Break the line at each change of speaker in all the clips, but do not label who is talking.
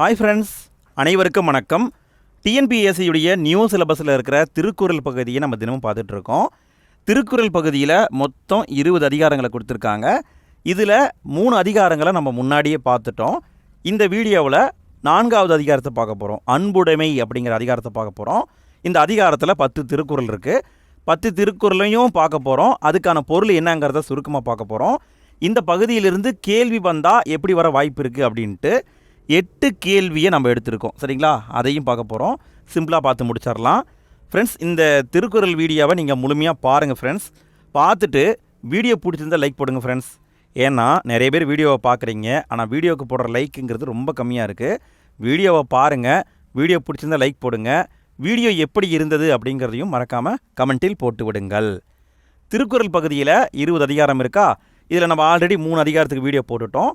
hi friends அனைவருக்கும் வணக்கம் டிஎன்பிஎஸ்சியுடைய new சிலபஸில் இருக்கிற திருக்குறள் பகுதியை நம்ம தினமும் பார்த்துட்ருக்கோம் திருக்குறள் பகுதியில் மொத்தம் இருபது அதிகாரங்களை கொடுத்துருக்காங்க இதில் மூணு அதிகாரங்களை நம்ம முன்னாடியே பார்த்துட்டோம் இந்த வீடியோவில் நான்காவது அதிகாரத்தை பார்க்க போகிறோம் அன்புடைமை அப்படிங்கிற அதிகாரத்தை பார்க்க போகிறோம் இந்த அதிகாரத்தில் பத்து திருக்குறள் இருக்குது பத்து திருக்குறளையும் பார்க்க போகிறோம் அதுக்கான பொருள் என்னங்கிறத சுருக்கமாக பார்க்க போகிறோம் இந்த பகுதியிலிருந்து கேள்வி வந்தால் எப்படி வர வாய்ப்பு இருக்குது அப்படின்ட்டு எட்டு கேள்வியை நம்ம எடுத்திருக்கோம் சரிங்களா அதையும் பார்க்க போகிறோம் சிம்பிளாக பார்த்து முடிச்சிடலாம் ஃப்ரெண்ட்ஸ் இந்த திருக்குறள் வீடியோவை நீங்கள் முழுமையாக பாருங்கள் ஃப்ரெண்ட்ஸ் பார்த்துட்டு வீடியோ பிடிச்சிருந்தால் லைக் போடுங்க ஃப்ரெண்ட்ஸ் ஏன்னா நிறைய பேர் வீடியோவை பார்க்குறீங்க ஆனால் வீடியோவுக்கு போடுற லைக்குங்கிறது ரொம்ப கம்மியாக இருக்குது வீடியோவை பாருங்கள் வீடியோ பிடிச்சிருந்தால் லைக் போடுங்க வீடியோ எப்படி இருந்தது அப்படிங்கிறதையும் மறக்காமல் கமெண்ட்டில் போட்டு விடுங்கள் திருக்குறள் பகுதியில் இருபது அதிகாரம் இருக்கா இதில் நம்ம ஆல்ரெடி மூணு அதிகாரத்துக்கு வீடியோ போட்டுட்டோம்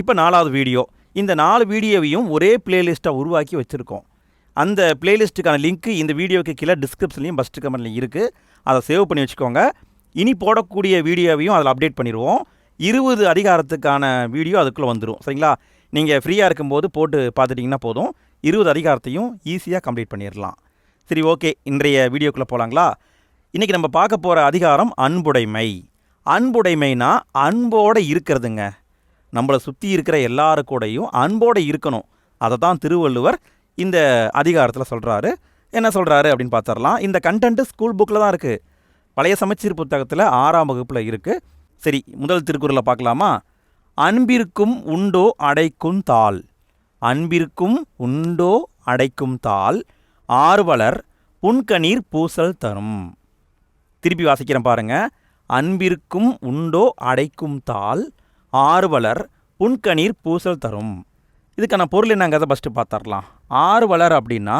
இப்போ நாலாவது வீடியோ இந்த நாலு வீடியோவையும் ஒரே பிளேலிஸ்ட்டாக உருவாக்கி வச்சுருக்கோம் அந்த பிளேலிஸ்ட்டுக்கான லிங்க்கு இந்த வீடியோவுக்கு கீழே டிஸ்கிரிப்ஷன்லையும் ஃபஸ்ட்டு கமெண்ட்லையும் இருக்குது அதை சேவ் பண்ணி வச்சுக்கோங்க இனி போடக்கூடிய வீடியோவையும் அதில் அப்டேட் பண்ணிடுவோம் இருபது அதிகாரத்துக்கான வீடியோ அதுக்குள்ளே வந்துடும் சரிங்களா நீங்கள் ஃப்ரீயாக இருக்கும்போது போட்டு பார்த்துட்டிங்கன்னா போதும் இருபது அதிகாரத்தையும் ஈஸியாக கம்ப்ளீட் பண்ணிடலாம் சரி ஓகே இன்றைய வீடியோக்குள்ளே போகலாங்களா இன்றைக்கி நம்ம பார்க்க போகிற அதிகாரம் அன்புடைமை அன்புடைமைனா அன்போடு இருக்கிறதுங்க நம்மளை சுற்றி இருக்கிற எல்லாரு கூடையும் அன்போடு இருக்கணும் அதை தான் திருவள்ளுவர் இந்த அதிகாரத்தில் சொல்கிறாரு என்ன சொல்கிறாரு அப்படின்னு பார்த்துடலாம் இந்த கண்டென்ட்டு ஸ்கூல் புக்கில் தான் இருக்குது பழைய சமச்சீர் புத்தகத்தில் ஆறாம் வகுப்பில் இருக்குது சரி முதல் திருக்குறளை பார்க்கலாமா அன்பிற்கும் உண்டோ அடைக்கும் தாள் அன்பிற்கும் உண்டோ அடைக்கும் தாள் ஆர்வலர் புன்கணீர் பூசல் தரும் திருப்பி வாசிக்கிறேன் பாருங்கள் அன்பிற்கும் உண்டோ அடைக்கும் தாள் ஆர்வலர் புன்கணீர் பூசல் தரும் இதுக்கான பொருள் என்னங்கிறத ஃபஸ்ட்டு பார்த்துடலாம் ஆர்வலர் அப்படின்னா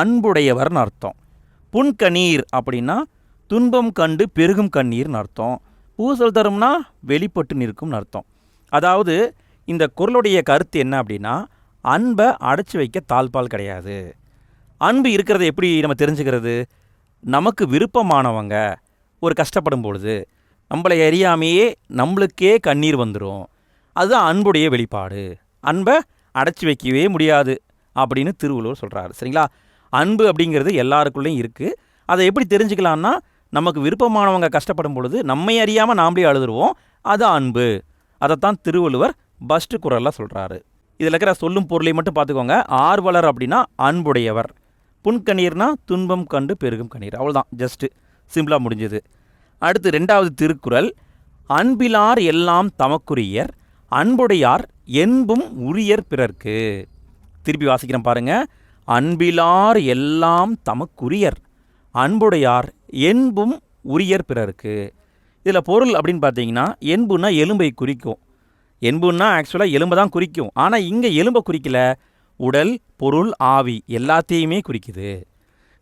அன்புடையவர்னு அர்த்தம் புன்கணீர் அப்படின்னா துன்பம் கண்டு பெருகும் கண்ணீர்னு அர்த்தம் பூசல் தரும்னா வெளிப்பட்டு நிற்கும்னு அர்த்தம் அதாவது இந்த குரலுடைய கருத்து என்ன அப்படின்னா அன்பை அடைச்சி வைக்க தாழ்பால் கிடையாது அன்பு இருக்கிறத எப்படி நம்ம தெரிஞ்சுக்கிறது நமக்கு விருப்பமானவங்க ஒரு கஷ்டப்படும் பொழுது நம்மளை அறியாமையே நம்மளுக்கே கண்ணீர் வந்துடும் அதுதான் அன்புடைய வெளிப்பாடு அன்பை அடைச்சி வைக்கவே முடியாது அப்படின்னு திருவள்ளுவர் சொல்கிறாரு சரிங்களா அன்பு அப்படிங்கிறது எல்லாருக்குள்ளேயும் இருக்குது அதை எப்படி தெரிஞ்சுக்கலான்னா நமக்கு விருப்பமானவங்க கஷ்டப்படும் பொழுது நம்மை அறியாமல் நாம்ளே அழுதுருவோம் அது அன்பு அதைத்தான் திருவள்ளுவர் பஸ்ட்டு குரலில் சொல்கிறாரு இதில் இருக்கிற சொல்லும் பொருளை மட்டும் பார்த்துக்கோங்க ஆர்வலர் அப்படின்னா அன்புடையவர் புன்கண்ணீர்னா துன்பம் கண்டு பெருகும் கண்ணீர் அவ்வளோதான் ஜஸ்ட்டு சிம்பிளாக முடிஞ்சது அடுத்து ரெண்டாவது திருக்குறள் அன்பிலார் எல்லாம் தமக்குரியர் அன்புடையார் என்பும் உரியர் பிறர்க்கு திருப்பி வாசிக்கிறேன் பாருங்க அன்பிலார் எல்லாம் தமக்குரியர் அன்புடையார் என்பும் உரியர் பிறருக்கு இதில் பொருள் அப்படின்னு பார்த்தீங்கன்னா என்புன்னா எலும்பை குறிக்கும் என்புன்னா ஆக்சுவலாக எலும்பை தான் குறிக்கும் ஆனால் இங்கே எலும்பை குறிக்கல உடல் பொருள் ஆவி எல்லாத்தையுமே குறிக்குது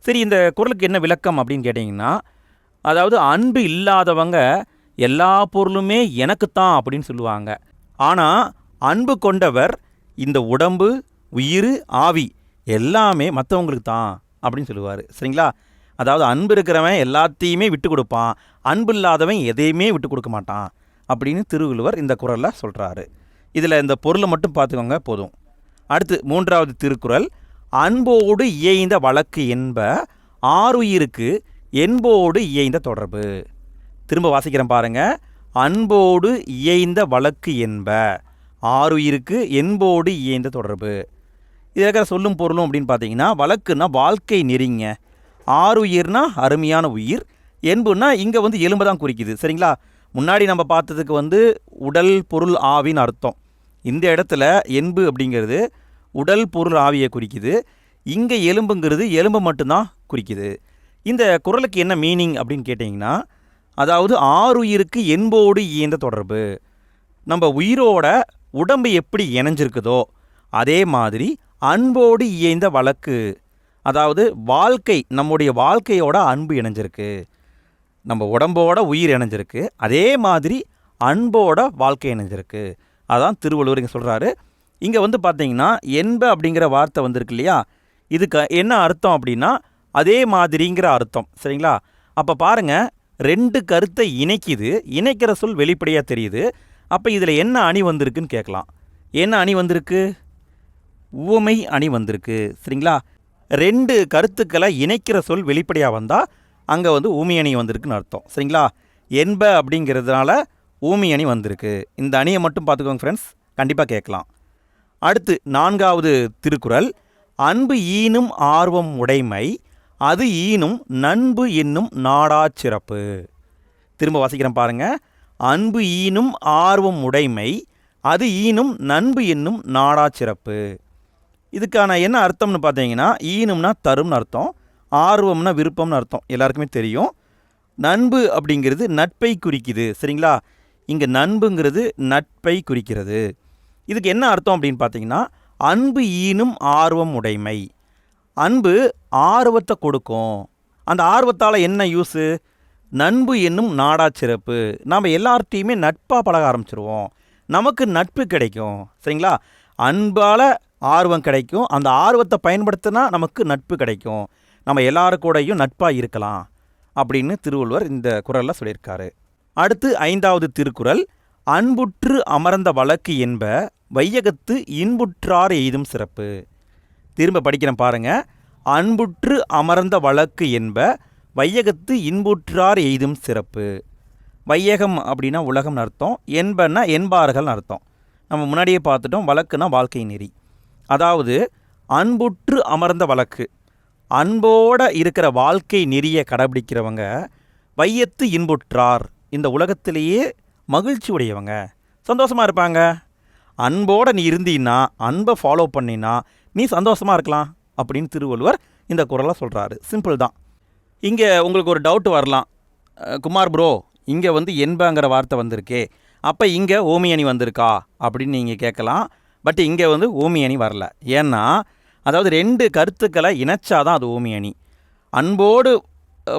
சரி இந்த குரலுக்கு என்ன விளக்கம் அப்படின்னு கேட்டிங்கன்னா அதாவது அன்பு இல்லாதவங்க எல்லா பொருளுமே எனக்குத்தான் அப்படின்னு சொல்லுவாங்க ஆனால் அன்பு கொண்டவர் இந்த உடம்பு உயிர் ஆவி எல்லாமே மற்றவங்களுக்கு தான் அப்படின்னு சொல்லுவார் சரிங்களா அதாவது அன்பு இருக்கிறவன் எல்லாத்தையுமே விட்டு கொடுப்பான் அன்பு இல்லாதவன் எதையுமே விட்டு கொடுக்க மாட்டான் அப்படின்னு திருவள்ளுவர் இந்த குரலில் சொல்கிறாரு இதில் இந்த பொருளை மட்டும் பார்த்துக்கோங்க போதும் அடுத்து மூன்றாவது திருக்குறள் அன்போடு இயைந்த வழக்கு என்ப உயிருக்கு என்போடு இயைந்த தொடர்பு திரும்ப வாசிக்கிறேன் பாருங்கள் அன்போடு இயைந்த வழக்கு என்ப ஆறுயிருக்கு என்போடு இயைந்த தொடர்பு இதில் இருக்கிற சொல்லும் பொருளும் அப்படின்னு பார்த்தீங்கன்னா வழக்குன்னா வாழ்க்கை நெறிங்க ஆறுயிர்னா அருமையான உயிர் என்புன்னா இங்கே வந்து எலும்பு தான் குறிக்குது சரிங்களா முன்னாடி நம்ம பார்த்ததுக்கு வந்து உடல் பொருள் ஆவின்னு அர்த்தம் இந்த இடத்துல என்பு அப்படிங்கிறது உடல் பொருள் ஆவியை குறிக்குது இங்கே எலும்புங்கிறது எலும்பு மட்டும்தான் குறிக்குது இந்த குரலுக்கு என்ன மீனிங் அப்படின்னு கேட்டிங்கன்னா அதாவது ஆறுயிருக்கு என்போடு இயந்த தொடர்பு நம்ம உயிரோட உடம்பு எப்படி இணைஞ்சிருக்குதோ அதே மாதிரி அன்போடு இயந்த வழக்கு அதாவது வாழ்க்கை நம்முடைய வாழ்க்கையோட அன்பு இணைஞ்சிருக்கு நம்ம உடம்போட உயிர் இணைஞ்சிருக்கு அதே மாதிரி அன்போட வாழ்க்கை இணைஞ்சிருக்கு அதான் திருவள்ளுவர் இங்கே சொல்கிறாரு இங்கே வந்து பார்த்தீங்கன்னா என்ப அப்படிங்கிற வார்த்தை வந்திருக்கு இல்லையா இதுக்கு என்ன அர்த்தம் அப்படின்னா அதே மாதிரிங்கிற அர்த்தம் சரிங்களா அப்போ பாருங்கள் ரெண்டு கருத்தை இணைக்குது இணைக்கிற சொல் வெளிப்படையாக தெரியுது அப்போ இதில் என்ன அணி வந்திருக்குன்னு கேட்கலாம் என்ன அணி வந்திருக்கு உவமை அணி வந்திருக்கு சரிங்களா ரெண்டு கருத்துக்களை இணைக்கிற சொல் வெளிப்படையாக வந்தால் அங்கே வந்து ஊமி அணி வந்திருக்குன்னு அர்த்தம் சரிங்களா என்ப அப்படிங்கிறதுனால ஊமி அணி வந்திருக்கு இந்த அணியை மட்டும் பார்த்துக்கோங்க ஃப்ரெண்ட்ஸ் கண்டிப்பாக கேட்கலாம் அடுத்து நான்காவது திருக்குறள் அன்பு ஈனும் ஆர்வம் உடைமை அது ஈனும் நண்பு என்னும் நாடா சிறப்பு திரும்ப வாசிக்கிறேன் பாருங்க அன்பு ஈனும் ஆர்வம் உடைமை அது ஈனும் நண்பு என்னும் நாடா சிறப்பு இதுக்கான என்ன அர்த்தம்னு பார்த்தீங்கன்னா ஈனும்னா தரும்னு அர்த்தம் ஆர்வம்னா விருப்பம்னு அர்த்தம் எல்லாருக்குமே தெரியும் நண்பு அப்படிங்கிறது நட்பை குறிக்குது சரிங்களா இங்கே நண்புங்கிறது நட்பை குறிக்கிறது இதுக்கு என்ன அர்த்தம் அப்படின்னு பார்த்தீங்கன்னா அன்பு ஈனும் ஆர்வம் உடைமை அன்பு ஆர்வத்தை கொடுக்கும் அந்த ஆர்வத்தால் என்ன யூஸு நண்பு என்னும் நாடா சிறப்பு நாம் எல்லார்ட்டையுமே நட்பாக பழக ஆரம்பிச்சிருவோம் நமக்கு நட்பு கிடைக்கும் சரிங்களா அன்பால் ஆர்வம் கிடைக்கும் அந்த ஆர்வத்தை பயன்படுத்தினா நமக்கு நட்பு கிடைக்கும் நம்ம கூடையும் நட்பாக இருக்கலாம் அப்படின்னு திருவள்ளுவர் இந்த குரலில் சொல்லியிருக்காரு அடுத்து ஐந்தாவது திருக்குறள் அன்புற்று அமர்ந்த வழக்கு என்ப வையகத்து இன்புற்றார் எய்தும் சிறப்பு திரும்ப படிக்கிறேன் பாருங்கள் அன்புற்று அமர்ந்த வழக்கு என்ப வையகத்து இன்புற்றார் எய்தும் சிறப்பு வையகம் அப்படின்னா உலகம்னு அர்த்தம் என்பன்னா என்பார்கள்னு அர்த்தம் நம்ம முன்னாடியே பார்த்துட்டோம் வழக்குனா வாழ்க்கை நெறி அதாவது அன்புற்று அமர்ந்த வழக்கு அன்போடு இருக்கிற வாழ்க்கை நெறியை கடைபிடிக்கிறவங்க வையத்து இன்புற்றார் இந்த உலகத்திலேயே மகிழ்ச்சி உடையவங்க சந்தோஷமாக இருப்பாங்க அன்போடு நீ இருந்தீன்னா அன்பை ஃபாலோ பண்ணினா நீ சந்தோஷமாக இருக்கலாம் அப்படின்னு திருவள்ளுவர் இந்த குரலை சொல்கிறாரு சிம்பிள் தான் இங்கே உங்களுக்கு ஒரு டவுட் வரலாம் குமார் ப்ரோ இங்கே வந்து என்பங்கிற வார்த்தை வந்திருக்கே அப்போ இங்கே ஓமியணி வந்திருக்கா அப்படின்னு நீங்கள் கேட்கலாம் பட் இங்கே வந்து ஓமியணி வரல ஏன்னா அதாவது ரெண்டு கருத்துக்களை இணைச்சா தான் அது ஓமியணி அன்போடு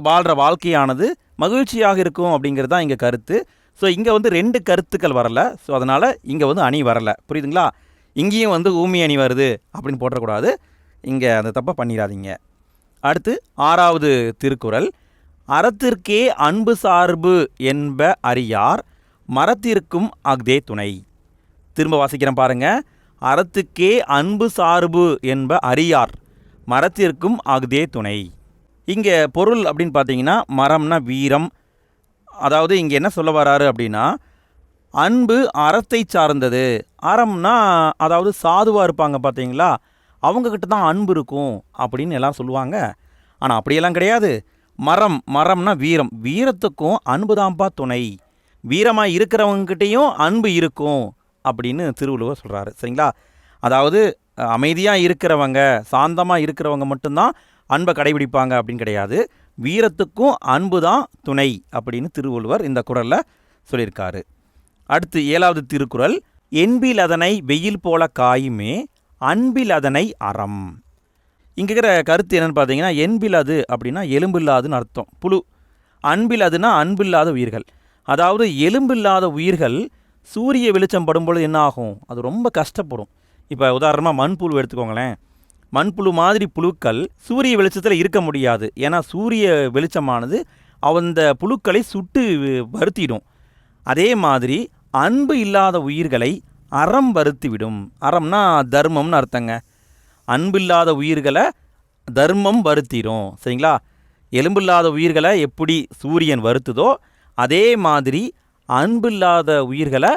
வாழ்கிற வாழ்க்கையானது மகிழ்ச்சியாக இருக்கும் அப்படிங்கிறது தான் இங்கே கருத்து ஸோ இங்கே வந்து ரெண்டு கருத்துக்கள் வரலை ஸோ அதனால் இங்கே வந்து அணி வரலை புரியுதுங்களா இங்கேயும் வந்து ஊமி அணி வருது அப்படின்னு போட்டக்கூடாது இங்கே அந்த தப்பை பண்ணிடாதீங்க அடுத்து ஆறாவது திருக்குறள் அறத்திற்கே அன்பு சார்பு என்ப அறியார் மரத்திற்கும் அஃதே துணை திரும்ப வாசிக்கிறேன் பாருங்க அறத்துக்கே அன்பு சார்பு என்ப அறியார் மரத்திற்கும் அஃதே துணை இங்கே பொருள் அப்படின்னு பார்த்தீங்கன்னா மரம்னா வீரம் அதாவது இங்கே என்ன சொல்ல வராரு அப்படின்னா அன்பு அறத்தை சார்ந்தது அறம்னா அதாவது சாதுவாக இருப்பாங்க பார்த்தீங்களா அவங்கக்கிட்ட தான் அன்பு இருக்கும் அப்படின்னு எல்லாம் சொல்லுவாங்க ஆனால் அப்படியெல்லாம் கிடையாது மரம் மரம்னா வீரம் வீரத்துக்கும் அன்பு தான்ப்பா துணை வீரமாக இருக்கிறவங்ககிட்டையும் அன்பு இருக்கும் அப்படின்னு திருவள்ளுவர் சொல்கிறாரு சரிங்களா அதாவது அமைதியாக இருக்கிறவங்க சாந்தமாக இருக்கிறவங்க மட்டும்தான் அன்பை கடைபிடிப்பாங்க அப்படின்னு கிடையாது வீரத்துக்கும் அன்பு தான் துணை அப்படின்னு திருவள்ளுவர் இந்த குரலில் சொல்லியிருக்காரு அடுத்து ஏழாவது திருக்குறள் என்பில் அதனை வெயில் போல காயுமே அன்பில் அதனை அறம் இங்கே இருக்கிற கருத்து என்னென்னு பார்த்தீங்கன்னா என்பில் அது அப்படின்னா எலும்பில்லாதுன்னு அர்த்தம் புழு அன்பில் அதுனா அன்பில்லாத உயிர்கள் அதாவது எலும்பில்லாத உயிர்கள் சூரிய வெளிச்சம் படும்பொழுது என்ன ஆகும் அது ரொம்ப கஷ்டப்படும் இப்போ உதாரணமாக மண்புழு எடுத்துக்கோங்களேன் மண்புழு மாதிரி புழுக்கள் சூரிய வெளிச்சத்தில் இருக்க முடியாது ஏன்னா சூரிய வெளிச்சமானது அந்த புழுக்களை சுட்டு வருத்திடும் அதே மாதிரி அன்பு இல்லாத உயிர்களை அறம் வருத்திவிடும் அறம்னா தர்மம்னு அர்த்தங்க அன்பு இல்லாத உயிர்களை தர்மம் வருத்திடும் சரிங்களா எலும்பில்லாத உயிர்களை எப்படி சூரியன் வருத்துதோ அதே மாதிரி அன்பில்லாத உயிர்களை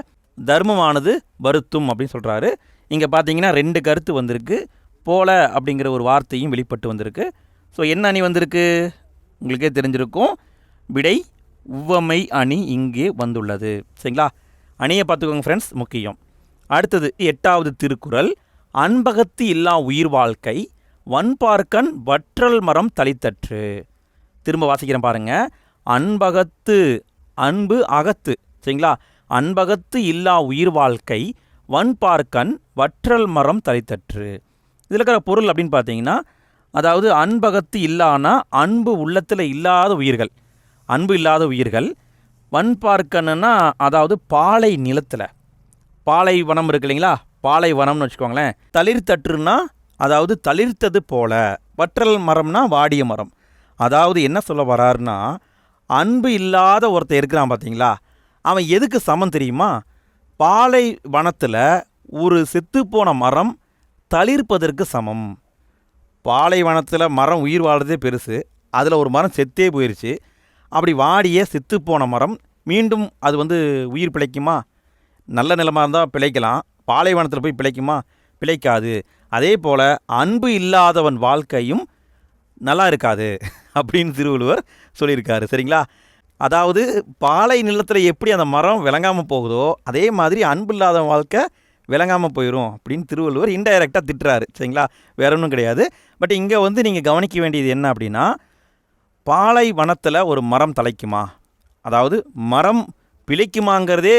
தர்மமானது வருத்தும் அப்படின்னு சொல்கிறாரு இங்கே பார்த்தீங்கன்னா ரெண்டு கருத்து வந்திருக்கு போல அப்படிங்கிற ஒரு வார்த்தையும் வெளிப்பட்டு வந்திருக்கு ஸோ என்ன அணி வந்திருக்கு உங்களுக்கே தெரிஞ்சிருக்கும் விடை உவமை அணி இங்கே வந்துள்ளது சரிங்களா அணியை பார்த்துக்கோங்க ஃப்ரெண்ட்ஸ் முக்கியம் அடுத்தது எட்டாவது திருக்குறள் அன்பகத்து இல்லா உயிர் வாழ்க்கை வன்பார்க்கன் வற்றல் மரம் தளித்தற்று திரும்ப வாசிக்கிறேன் பாருங்கள் அன்பகத்து அன்பு அகத்து சரிங்களா அன்பகத்து இல்லா உயிர் வாழ்க்கை வன்பார்க்கன் வற்றல் மரம் தளித்தற்று இதில் இருக்கிற பொருள் அப்படின்னு பார்த்தீங்கன்னா அதாவது அன்பகத்து இல்லானா அன்பு உள்ளத்தில் இல்லாத உயிர்கள் அன்பு இல்லாத உயிர்கள் வன் பார்க்கணுன்னா அதாவது பாலை நிலத்தில் பாலை வனம் இருக்கு இல்லைங்களா பாலை வனம்னு வச்சுக்கோங்களேன் தளிர் தட்டுன்னா அதாவது தளிர்த்தது போல வற்றல் மரம்னா வாடிய மரம் அதாவது என்ன சொல்ல வராருன்னா அன்பு இல்லாத ஒருத்தர் இருக்கிறான் பார்த்தீங்களா அவன் எதுக்கு சமம் தெரியுமா பாலை வனத்தில் ஒரு செத்துப்போன மரம் தளிர்ப்பதற்கு சமம் பாலைவனத்தில் மரம் உயிர் வாழ்கிறதே பெருசு அதில் ஒரு மரம் செத்தே போயிடுச்சு அப்படி வாடியே செத்து போன மரம் மீண்டும் அது வந்து உயிர் பிழைக்குமா நல்ல நிலமாக இருந்தால் பிழைக்கலாம் பாலைவனத்தில் போய் பிழைக்குமா பிழைக்காது அதே போல் அன்பு இல்லாதவன் வாழ்க்கையும் நல்லா இருக்காது அப்படின்னு திருவள்ளுவர் சொல்லியிருக்காரு சரிங்களா அதாவது பாலை நிலத்தில் எப்படி அந்த மரம் விளங்காமல் போகுதோ அதே மாதிரி அன்பு இல்லாதவன் வாழ்க்கை விளங்காமல் போயிடும் அப்படின்னு திருவள்ளுவர் இன்டைரக்டாக திட்டுறாரு சரிங்களா வேற ஒன்றும் கிடையாது பட் இங்கே வந்து நீங்கள் கவனிக்க வேண்டியது என்ன அப்படின்னா பாலை வனத்தில் ஒரு மரம் தலைக்குமா அதாவது மரம் பிழைக்குமாங்கிறதே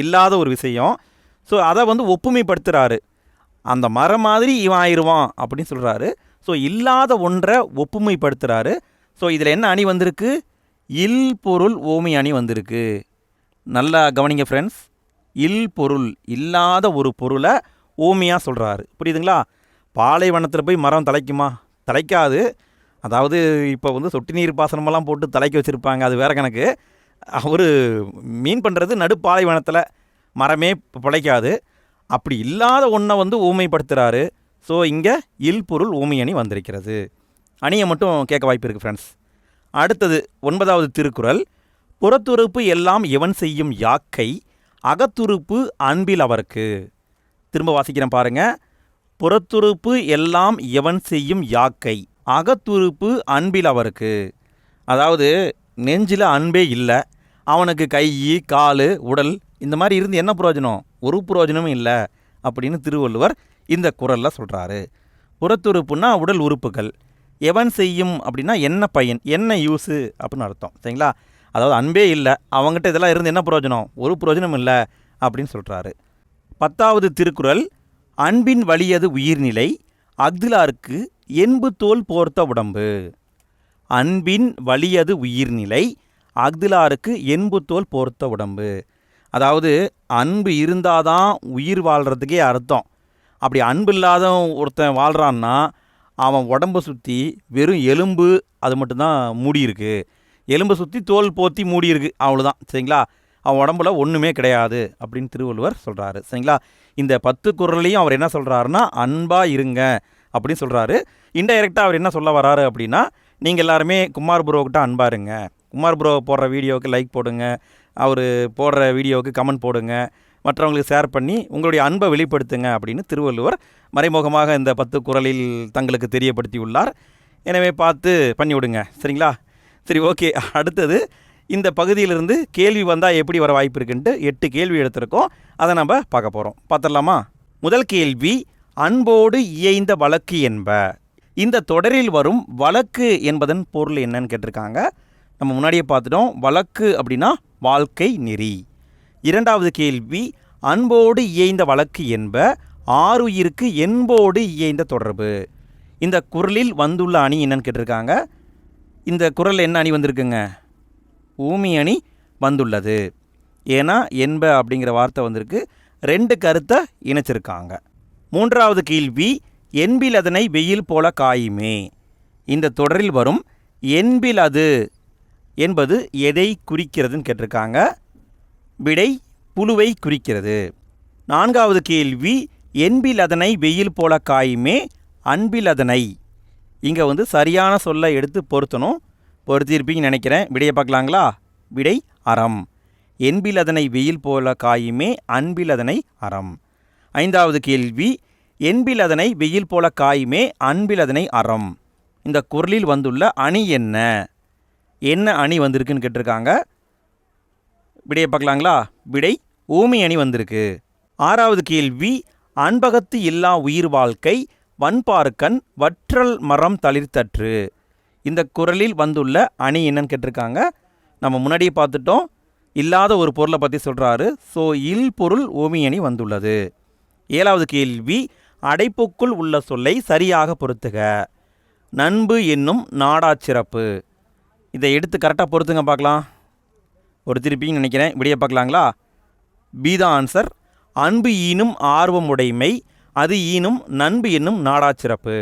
இல்லாத ஒரு விஷயம் ஸோ அதை வந்து ஒப்புமைப்படுத்துகிறாரு அந்த மரம் மாதிரி இவன் ஆயிடுவான் அப்படின்னு சொல்கிறாரு ஸோ இல்லாத ஒன்றை ஒப்புமைப்படுத்துகிறாரு ஸோ இதில் என்ன அணி வந்திருக்கு இல் பொருள் ஓமை அணி வந்திருக்கு நல்லா கவனிங்க ஃப்ரெண்ட்ஸ் இல் பொருள் இல்லாத ஒரு பொருளை ஓமையாக சொல்கிறாரு புரியுதுங்களா பாலைவனத்தில் போய் மரம் தலைக்குமா தலைக்காது அதாவது இப்போ வந்து சொட்டு நீர் பாசனமெல்லாம் போட்டு தலைக்கு வச்சுருப்பாங்க அது வேறு கணக்கு அவர் மீன் பண்ணுறது நடுப்பாலைவனத்தில் மரமே பிழைக்காது அப்படி இல்லாத ஒன்றை வந்து ஊமைப்படுத்துகிறாரு ஸோ இங்கே இல்பொருள் ஊமை அணி வந்திருக்கிறது அணியை மட்டும் கேட்க வாய்ப்பு இருக்குது ஃப்ரெண்ட்ஸ் அடுத்தது ஒன்பதாவது திருக்குறள் புறத்துறுப்பு எல்லாம் எவன் செய்யும் யாக்கை அகத்துறுப்பு அன்பில் அவருக்கு திரும்ப வாசிக்கிறேன் பாருங்கள் புறத்துறுப்பு எல்லாம் எவன் செய்யும் யாக்கை அகத்துருப்பு அன்பில் அவருக்கு அதாவது நெஞ்சில் அன்பே இல்லை அவனுக்கு கை கால் உடல் இந்த மாதிரி இருந்து என்ன புரோஜனம் ஒரு புரோஜனமும் இல்லை அப்படின்னு திருவள்ளுவர் இந்த குரலில் சொல்கிறாரு புறத்துறுப்புன்னா உடல் உறுப்புகள் எவன் செய்யும் அப்படின்னா என்ன பையன் என்ன யூஸு அப்படின்னு அர்த்தம் சரிங்களா அதாவது அன்பே இல்லை அவங்ககிட்ட இதெல்லாம் இருந்து என்ன பிரயோஜனம் ஒரு புரோஜனம் இல்லை அப்படின்னு சொல்கிறாரு பத்தாவது திருக்குறள் அன்பின் வழியது உயிர்நிலை அக்திலாருக்கு என்பு தோல் போர்த்த உடம்பு அன்பின் வலியது உயிர்நிலை அக்திலாருக்கு என்பு தோல் போர்த்த உடம்பு அதாவது அன்பு இருந்தால் தான் உயிர் வாழ்கிறதுக்கே அர்த்தம் அப்படி அன்பு இல்லாத ஒருத்தன் வாழ்கிறான்னா அவன் உடம்பை சுற்றி வெறும் எலும்பு அது மட்டும்தான் மூடியிருக்கு எலும்பை சுற்றி தோல் போற்றி மூடியிருக்கு அவ்வளோதான் சரிங்களா அவன் உடம்புல ஒன்றுமே கிடையாது அப்படின்னு திருவள்ளுவர் சொல்கிறாரு சரிங்களா இந்த பத்து குரல்லையும் அவர் என்ன சொல்கிறாருன்னா அன்பாக இருங்க அப்படின்னு சொல்கிறாரு இன்டைரக்டாக அவர் என்ன சொல்ல வராரு அப்படின்னா நீங்கள் எல்லாருமே குமார் ப்ரோக்கிட்ட அன்பாருங்க குமார் ப்ரோ போடுற வீடியோவுக்கு லைக் போடுங்க அவர் போடுற வீடியோவுக்கு கமெண்ட் போடுங்க மற்றவங்களுக்கு ஷேர் பண்ணி உங்களுடைய அன்பை வெளிப்படுத்துங்க அப்படின்னு திருவள்ளுவர் மறைமுகமாக இந்த பத்து குரலில் தங்களுக்கு தெரியப்படுத்தியுள்ளார் எனவே பார்த்து பண்ணிவிடுங்க சரிங்களா சரி ஓகே அடுத்தது இந்த பகுதியிலிருந்து கேள்வி வந்தால் எப்படி வர வாய்ப்பு இருக்குன்ட்டு எட்டு கேள்வி எடுத்திருக்கோம் அதை நம்ம பார்க்க போகிறோம் பார்த்துடலாமா முதல் கேள்வி அன்போடு இயைந்த வழக்கு என்ப இந்த தொடரில் வரும் வழக்கு என்பதன் பொருள் என்னன்னு கேட்டிருக்காங்க நம்ம முன்னாடியே பார்த்துட்டோம் வழக்கு அப்படின்னா வாழ்க்கை நெறி இரண்டாவது கேள்வி அன்போடு இயைந்த வழக்கு என்ப ஆறுயிருக்கு என்போடு இயைந்த தொடர்பு இந்த குரலில் வந்துள்ள அணி என்னன்னு கேட்டிருக்காங்க இந்த குரல் என்ன அணி வந்திருக்குங்க ஊமி அணி வந்துள்ளது ஏன்னா என்ப அப்படிங்கிற வார்த்தை வந்திருக்கு ரெண்டு கருத்தை இணைச்சிருக்காங்க மூன்றாவது கேள்வி என்பில் அதனை வெயில் போல காயுமே இந்த தொடரில் வரும் என்பில் அது என்பது எதை குறிக்கிறதுன்னு கேட்டிருக்காங்க விடை புழுவை குறிக்கிறது நான்காவது கேள்வி என்பில் அதனை வெயில் போல காயுமே அன்பில் அதனை இங்கே வந்து சரியான சொல்லை எடுத்து பொருத்தணும் பொருத்தியிருப்பீங்கன்னு நினைக்கிறேன் விடையை பார்க்கலாங்களா விடை அறம் என்பில் அதனை வெயில் போல காயுமே அன்பில் அதனை அறம் ஐந்தாவது கேள்வி என்பில் அதனை வெயில் போல காயுமே அன்பில் அதனை அறம் இந்த குரலில் வந்துள்ள அணி என்ன என்ன அணி வந்திருக்குன்னு கேட்டிருக்காங்க விடையை பார்க்கலாங்களா விடை ஊமி அணி வந்திருக்கு ஆறாவது கேள்வி அன்பகத்து இல்லா உயிர் வாழ்க்கை வன்பார்க்கன் வற்றல் மரம் தளிர்த்தற்று இந்த குரலில் வந்துள்ள அணி என்னன்னு கேட்டிருக்காங்க நம்ம முன்னாடியே பார்த்துட்டோம் இல்லாத ஒரு பொருளை பற்றி சொல்கிறாரு ஸோ இல் பொருள் ஓமியணி வந்துள்ளது ஏழாவது கேள்வி அடைப்புக்குள் உள்ள சொல்லை சரியாக பொருத்துக நண்பு என்னும் நாடா சிறப்பு இதை எடுத்து கரெக்டாக பொறுத்துங்க பார்க்கலாம் ஒரு திருப்பின்னு நினைக்கிறேன் விடிய பார்க்கலாங்களா பீதா ஆன்சர் அன்பு ஈனும் ஆர்வம் உடைமை அது ஈனும் நண்பு என்னும் நாடா சிறப்பு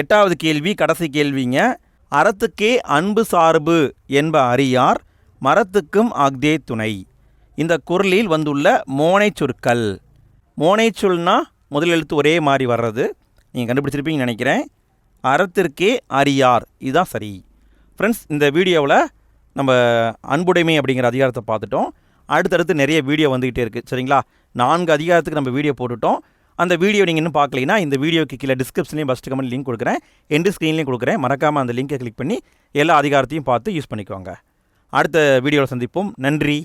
எட்டாவது கேள்வி கடைசி கேள்விங்க அறத்துக்கே அன்பு சார்பு என்ப அறியார் மரத்துக்கும் அக்தே துணை இந்த குரலில் வந்துள்ள மோனை சொற்கள் மோனைச்சொல்னால் முதல் எழுத்து ஒரே மாதிரி வர்றது நீங்கள் கண்டுபிடிச்சிருப்பீங்கன்னு நினைக்கிறேன் அறத்திற்கே அரியார் இதுதான் சரி ஃப்ரெண்ட்ஸ் இந்த வீடியோவில் நம்ம அன்புடைமை அப்படிங்கிற அதிகாரத்தை பார்த்துட்டோம் அடுத்தடுத்து நிறைய வீடியோ வந்துக்கிட்டே இருக்குது சரிங்களா நான்கு அதிகாரத்துக்கு நம்ம வீடியோ போட்டுட்டோம் அந்த வீடியோ நீங்கள் இன்னும் பார்க்கலைன்னா இந்த வீடியோக்கு கீழே டிஸ்கிரிப்ஷன்லேயும் ஃபஸ்ட்டு கமெண்ட் லிங்க் கொடுக்குறேன் எண்டு ஸ்க்ரீன்லேயும் கொடுக்குறேன் மறக்காமல் அந்த லிங்கை கிளிக் பண்ணி எல்லா அதிகாரத்தையும் பார்த்து யூஸ் பண்ணிக்கோங்க அடுத்த வீடியோவில் சந்திப்போம் நன்றி